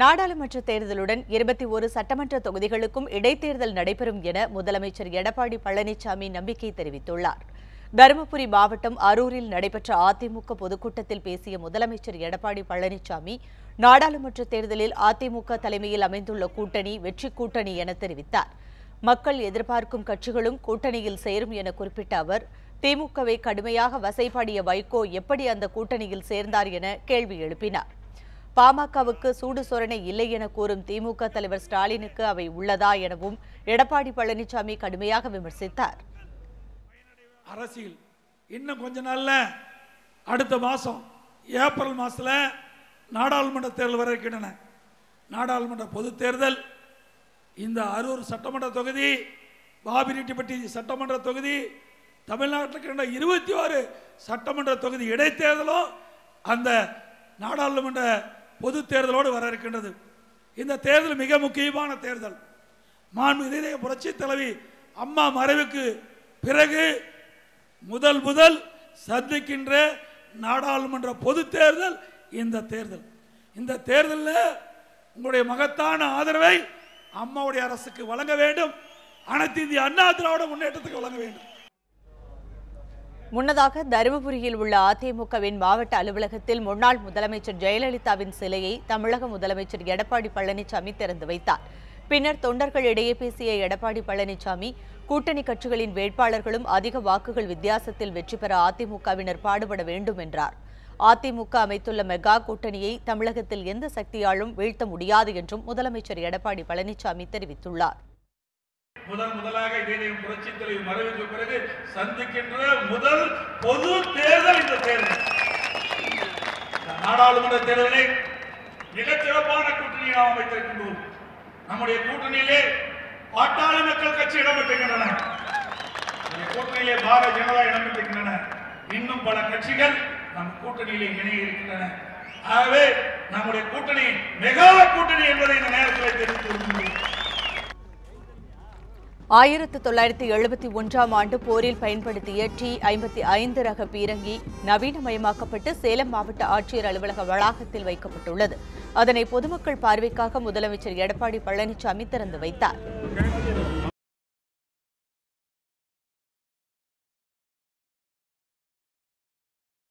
நாடாளுமன்ற தேர்தலுடன் இருபத்தி ஒரு சட்டமன்ற தொகுதிகளுக்கும் இடைத்தேர்தல் நடைபெறும் என முதலமைச்சர் எடப்பாடி பழனிசாமி நம்பிக்கை தெரிவித்துள்ளார். தருமபுரி மாவட்டம் அரூரில் நடைபெற்ற அதிமுக பொதுக்கூட்டத்தில் பேசிய முதலமைச்சர் எடப்பாடி பழனிசாமி நாடாளுமன்ற தேர்தலில் அதிமுக தலைமையில் அமைந்துள்ள கூட்டணி வெற்றி கூட்டணி என தெரிவித்தார். மக்கள் எதிர்பார்க்கும் கட்சிகளும் கூட்டணியில் சேரும் என குறிப்பிட்ட அவர் திமுகவை கடுமையாக வசைபாடிய வைகோ எப்படி அந்த கூட்டணியில் சேர்ந்தார் என கேள்வி எழுப்பினார். பாமகவுக்கு சூடு சோரணை இல்லை என கூறும் திமுக தலைவர் ஸ்டாலினுக்கு அவை உள்ளதா எனவும் எடப்பாடி பழனிசாமி கடுமையாக விமர்சித்தார். அரசியல் இன்னும் கொஞ்ச நாள்ல அடுத்த மாசம் ஏப்ரல் மாசத்துல நாடாளுமன்ற தேர்தல் வர இருக்கின்றன நாடாளுமன்ற பொது தேர்தல் இந்த அரூர் சட்டமன்ற தொகுதி பாபிரெட்டிப்பட்டி சட்டமன்ற தொகுதி தமிழ்நாட்டில் இருக்கின்ற இருபத்தி ஆறு சட்டமன்ற தொகுதி இடைத்தேர்தலும் அந்த நாடாளுமன்ற பொது தேர்தலோடு வர இருக்கின்றது. இந்த தேர்தல் மிக முக்கியமான தேர்தல். மாண்பு புரட்சி தலைவி அம்மா மறைவுக்கு பிறகு முதல் முதல் சந்திக்கின்ற நாடாளுமன்ற பொது தேர்தல் இந்த தேர்தல். இந்த தேர்தலில் உங்களுடைய மகத்தான ஆதரவை அம்மாவுடைய அரசுக்கு வழங்க வேண்டும். அனைத்து இந்திய அண்ணா திராவிட முன்னேற்றத்துக்கு வழங்க வேண்டும். முன்னதாக தருமபுரியில் உள்ள அதிமுகவின் மாவட்ட அலுவலகத்தில் முன்னாள் முதலமைச்சர் ஜெயலலிதாவின் சிலையை தமிழக முதலமைச்சர் எடப்பாடி பழனிசாமி திறந்து வைத்தார். பின்னர் தொண்டர்களிடையே பேசிய எடப்பாடி பழனிசாமி கூட்டணி கட்சிகளின் வேட்பாளர்களும் அதிக வாக்குகள் வித்தியாசத்தில் வெற்றி பெற அதிமுகவினர் பாடுபட வேண்டும் என்றார். அதிமுக அமைத்துள்ள மெகா கூட்டணியை தமிழகத்தில் எந்த சக்தியாலும் வீழ்த்த முடியாது என்றும் முதலமைச்சர் எடப்பாடி பழனிசாமி தெரிவித்துள்ளார். முதன் முதலாக இதய புரட்சி தலைவி மறைவுக்கு பிறகு சந்திக்கின்ற முதல் பொது தேர்தல் இந்த தேர்தல். நாடாளுமன்ற தேர்தலை மிகச்சிறப்பான கூட்டணியை நாம் அமைத்திருக்கின்றோம். நம்முடைய கூட்டணியிலே பாட்டாளி மக்கள் கட்சி இடம்பெற்றிருக்கின்றன கூட்டணியிலே பாரதிய ஜனதா இடம்பெற்றிருக்கின்றன இன்னும் பல கட்சிகள் நம் கூட்டணியிலே இணைய இருக்கின்றன. ஆகவே நம்முடைய கூட்டணி மெகா கூட்டணி என்பதை ஆயிரத்து தொள்ளாயிரத்தி எழுபத்தி ஒன்றாம் ஆண்டு போரில் பயன்படுத்திய டி ஐம்பத்தி ஐந்து ரக பீரங்கி நவீனமயமாக்கப்பட்டு சேலம் மாவட்ட ஆட்சியர் அலுவலக வளாகத்தில் வைக்கப்பட்டுள்ளது. அதனை பொதுமக்கள் பார்வைக்காக முதலமைச்சர் எடப்பாடி பழனிசாமி திறந்து வைத்தார்.